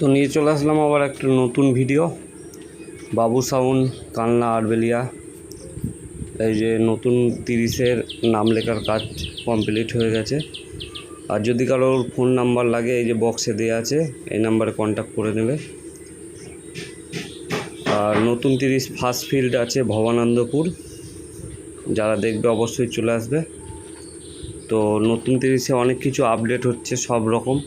তো নিয়ে চলে আসলাম আবার একটা নতুন ভিডিও বাবু সাউন্ড কালনা আরবেলিয়া। এই যে নতুন তিরিশের নাম লেখার কাজ কমপ্লিট হয়ে গেছে। আর যদি কারোর ফোন নাম্বার লাগে, এই যে বক্সে দেওয়া আছে, এই নাম্বারে কন্ট্যাক্ট করে নেবে। আর নতুন তিরিশ ফার্স্ট ফিল্ড আছে ভবানন্দপুর। যারা দেখবে অবশ্যই চলে আসবে। তো নতুন তিরিশে অনেক কিছু আপডেট হচ্ছে, সব রকম।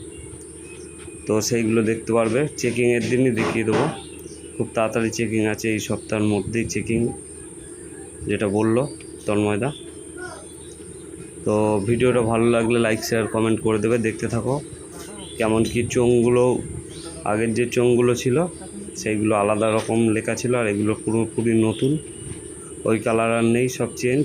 তো সেইগুলো দেখতে পারবে। চেকিংয়ের দিনই দেখিয়ে দেবো। খুব তাড়াতাড়ি চেকিং আছে এই সপ্তাহের মধ্যেই চেকিং যেটা বলল তন্ময়দা। তো ভিডিওটা ভালো লাগলে লাইক শেয়ার কমেন্ট করে দেবে। দেখতে থাকো কেমন কি চোঙগুলো, আগের যে চোঙগুলো ছিল, সেইগুলো আলাদা রকম লেখা ছিল আর এগুলো পুরোপুরি নতুন। ওই কালার আর নেই, সব চেঞ্জ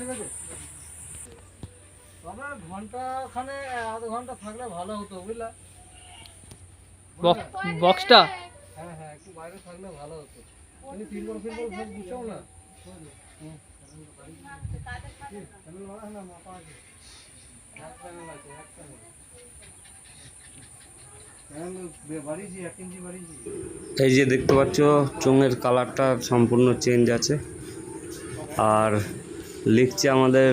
গেছে? তবে ঘণ্টা খানে আধ ঘণ্টা থাকলে ভালো হতো বুঝলা? বক্সটা? হ্যাঁ হ্যাঁ একটু বাইরে থাকলে ভালো হতো। তুমি ফিল্বল ফিল্বল সব গুছাও না? হুম। এই যে দেখতে পাচ্ছ, চোঙের কালারটা সম্পূর্ণ চেঞ্জ আছে। আর লিখছে আমাদের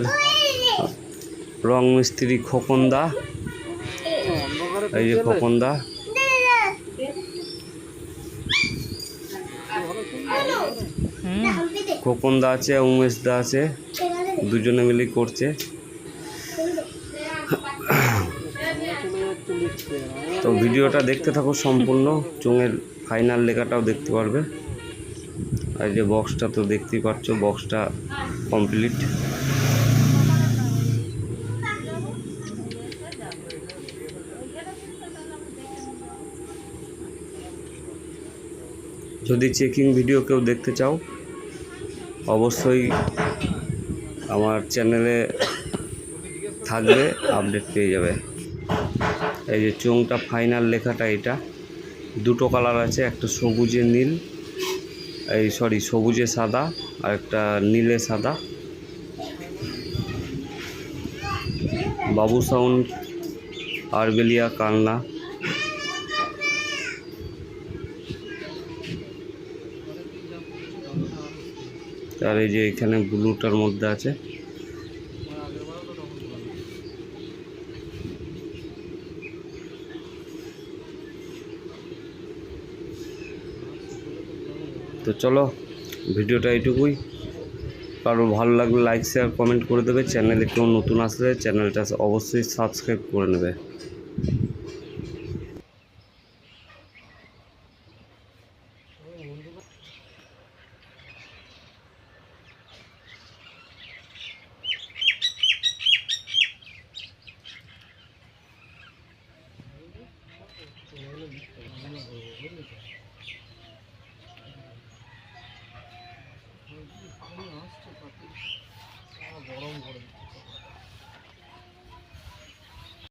রং মিস্ত্রি খোকনদা। এই যে খোকনদা খোকনদা আছে, উমেশ দা আছে, দুজনে মিলেই করছে। তো ভিডিওটা দেখতে থাকো সম্পূর্ণ, চোঙের ফাইনাল লেখাটাও দেখতে পারবে। আর যে বক্সটা তো দেখতেই পাচ্ছ বক্সটা কমপ্লিট যদি চেকিং ভিডিও কেউ দেখতে চাও অবশ্যই আমার চ্যানেলে থাকবে আপডেট পেয়ে যাবে। এই যে চোংটা ফাইনাল লেখাটা এটা। দুটো কালার আছে, একটা সবুজে নীল, এই সরি সবুজে সাদা আর একটা নীলে সাদা। বাবু সাউন্ড আরবেলিয়া, কালনা। আর এই যে এখানে ব্লুটার মধ্যে আছে। তো চলো, ভিডিওটা এইটুকুই। কারও ভালো লাগলে লাইক শেয়ার কমেন্ট করে দেবে। চ্যানেলে কেউ নতুন আসলে চ্যানেলটা অবশ্যই সাবস্ক্রাইব করে নেবে। গরম করে